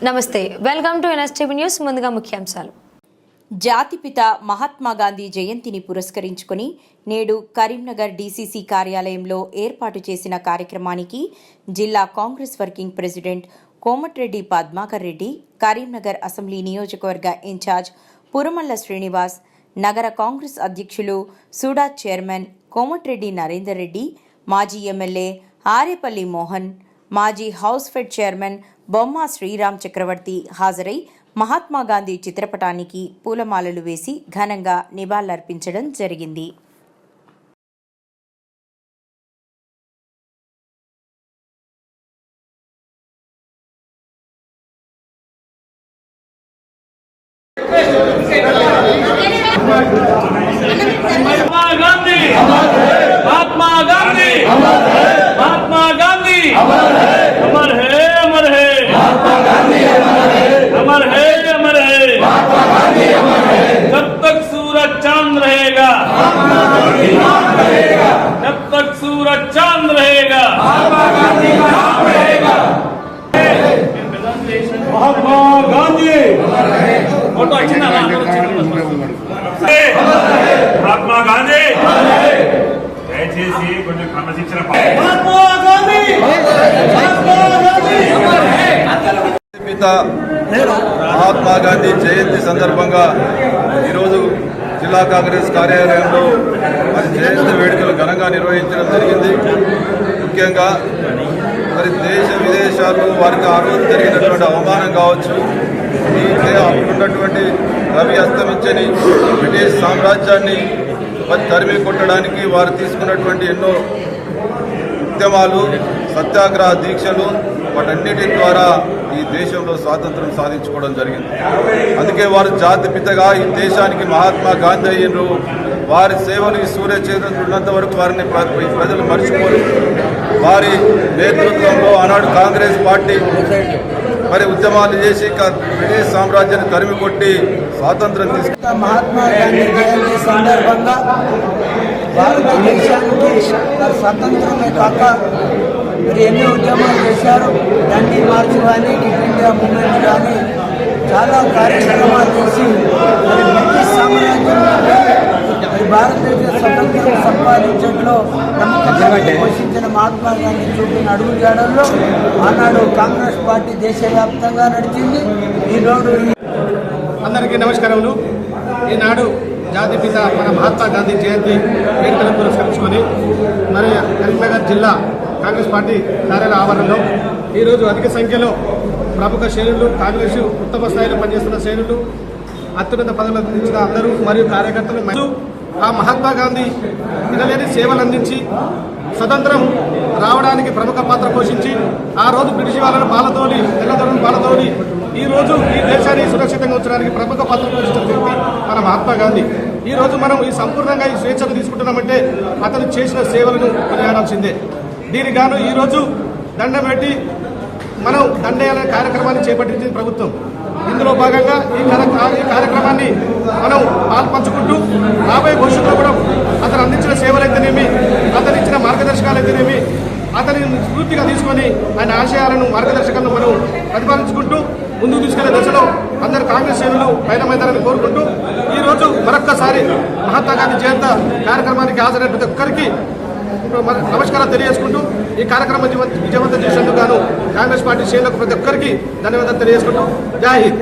నమస్తే welcome to NSTV news ముందుగా ముఖ్యాంశాలు. జాతిపిత మహాత్మా గాంధీ జయంతిని పురస్కరించుకుని నేడు కరీంనగర్ డీసీసీ కార్యాలయంలో ఏర్పాటు చేసిన కార్యక్రమానికి జిల్లా Congress working president Komatireddy Padmakar Reddy Karimnagar assembly నియోజకవర్గ ఇన్ఛార్జ్ పురమల్ల శ్రీనివాస్ నగర కాంగ్రెస్ అధ్యక్షులు సూడా చైర్మన్ కోమటిరెడ్డి నరేందర్ రెడ్డి మాజీ ఎమ్మెల్యే ఆరేపల్లి మోహన్ మాజీ హౌస్ ఫెడ్ చైర్మన్ బొమ్మ శ్రీరామ్ చక్రవర్తి హాజరై మహాత్మాగాంధీ చిత్రపటానికి పూలమాలలు వేసి ఘనంగా నివాళులర్పించడం జరిగింది. గాంధీ! तक सूरज चांद रहेगा महात्मा गांधी फोटो వచ్చిందా మహాత్మా గాంధీ దయచేసి కొంచెం క్రమశిక్షణ పా- महात्मा गांधी महात्मा गांधी పిత మహాత్మా గాంధీ జయంతి సందర్భంగా ఈరోజు జిల్లా కాంగ్రెస్ కార్యాలయంలో మరి జయంతి వేడుకలు ఘనంగా నిర్వహించడం జరిగింది. ముఖ్యంగా మరి దేశ విదేశాల్లో వారికి ఆ రోజు జరిగినటువంటి అవమానం కావచ్చు ఉన్నటువంటి అప్పుడున్నటువంటి రవి అస్తమించని బ్రిటిష్ సామ్రాజ్యాన్ని మరి తరిమి కొట్టడానికి వారు తీసుకున్నటువంటి ఎన్నో ఉద్యమాలు సత్యాగ్రహ దీక్షలు వాటన్నిటి ద్వారా ఈ దేశంలో స్వాతంత్రం సాధించుకోవడం జరిగింది. అందుకే వారు జాతిపితగా ఈ దేశానికి మహాత్మా గాంధీ అయ్యిండ్రు. వారి సేవలు ఈ సూర్య చంద్రుడు ఉన్నంత వరకు వారిని ప్రజలు మర్చిపోరు. వారి నేతృత్వంలో ఆనాడు కాంగ్రెస్ పార్టీ మరి ఉద్యమాలు చేసి క- బ్రిటిష్ సామ్రాజ్యాన్ని తరిమి కొట్టి స్వాతంత్రం తీసుకు మహాత్మా గాంధీ జయంతి సందర్భంగా భారతదేశానికి మరి స్వతంత్రమే కాక మరి ఎన్నో ఉద్యమాలు చేశారు. దండి మార్చ్ కానీ ఇండియా మూమెంట్ కానీ చాలా కార్యక్రమాలు చేసి మరి బ్రిటిష్ సామ్రాజ్యం మరి భారతదేశ స్వతంత్రం సంపాదించడంలో పోషించిన మహాత్మా గాంధీ చూపిన అడుగు జాడల్లో ఆనాడు కాంగ్రెస్ పార్టీ దేశవ్యాప్తంగా నడిచింది. ఈరోజు అందరికీ నమస్కారములు. ఈనాడు జాతిపిత మన మహాత్మా గాంధీ జయంతి వేడుకలను పురస్కరించుకొని మరి కరీంనగర్ జిల్లా కాంగ్రెస్ పార్టీ కార్యాలయ ఆవరణలో ఈరోజు అధిక సంఖ్యలో ప్రముఖ శ్రేణులు కాంగ్రెస్ ఉత్తమ స్థాయిలో పనిచేస్తున్న శ్రేణులు అత్యున్నత పదవులు అందరూ మరియు కార్యకర్తలు మరియు ఆ మహాత్మా గాంధీ తినలేని సేవలు అందించి స్వతంత్రం రావడానికి ప్రముఖ పాత్ర పోషించి ఆ రోజు బ్రిటిష్ వాళ్ళను పాలతోలి తెల్లదొరను పాలతోలి ఈ రోజు ఈ దేశాన్ని సురక్షితంగా ఉంచడానికి ప్రముఖ పాత్ర పోషించిన వ్యక్తి మన మహాత్మా గాంధీ. ఈ రోజు మనం ఈ సంపూర్ణంగా ఈ స్వేచ్ఛను తీసుకుంటున్నామంటే అతను చేసిన సేవలను కొనియాడాల్సిందే. దీనికి గాను ఈరోజు దండం పెట్టి మనం దండయాలనే కార్యక్రమాన్ని చేపట్టింది ప్రభుత్వం. ఇందులో భాగంగా ఈ కార్యక్రమాన్ని మనం పాల్పంచుకుంటూ రాబోయే భవిష్యత్తులో కూడా అతను అందించిన సేవలైతేనేమి అతను ఇచ్చిన మార్గదర్శకాలైతేనేమి అతని స్ఫూర్తిగా తీసుకొని ఆయన ఆశయాలను మార్గదర్శకాలను మనం ప్రతిపాదించుకుంటూ ముందుకు తీసుకెళ్ళే దశలో అందరు కాంగ్రెస్ శ్రేణులు పయనమైతారని కోరుకుంటూ ఈ రోజు మరొక్కసారి మహాత్మా గాంధీ జయంత కార్యక్రమానికి హాజరైన ప్రతి ఒక్కరికి నమస్కారం తెలియజేసుకుంటూ ఈ కార్యక్రమం విజయవంతం చేసేందుకు గాను కాంగ్రెస్ పార్టీ శ్రేణులకు ప్రతి ఒక్కరికి ధన్యవాదాలు తెలియజేసుకుంటూ. జాహిద్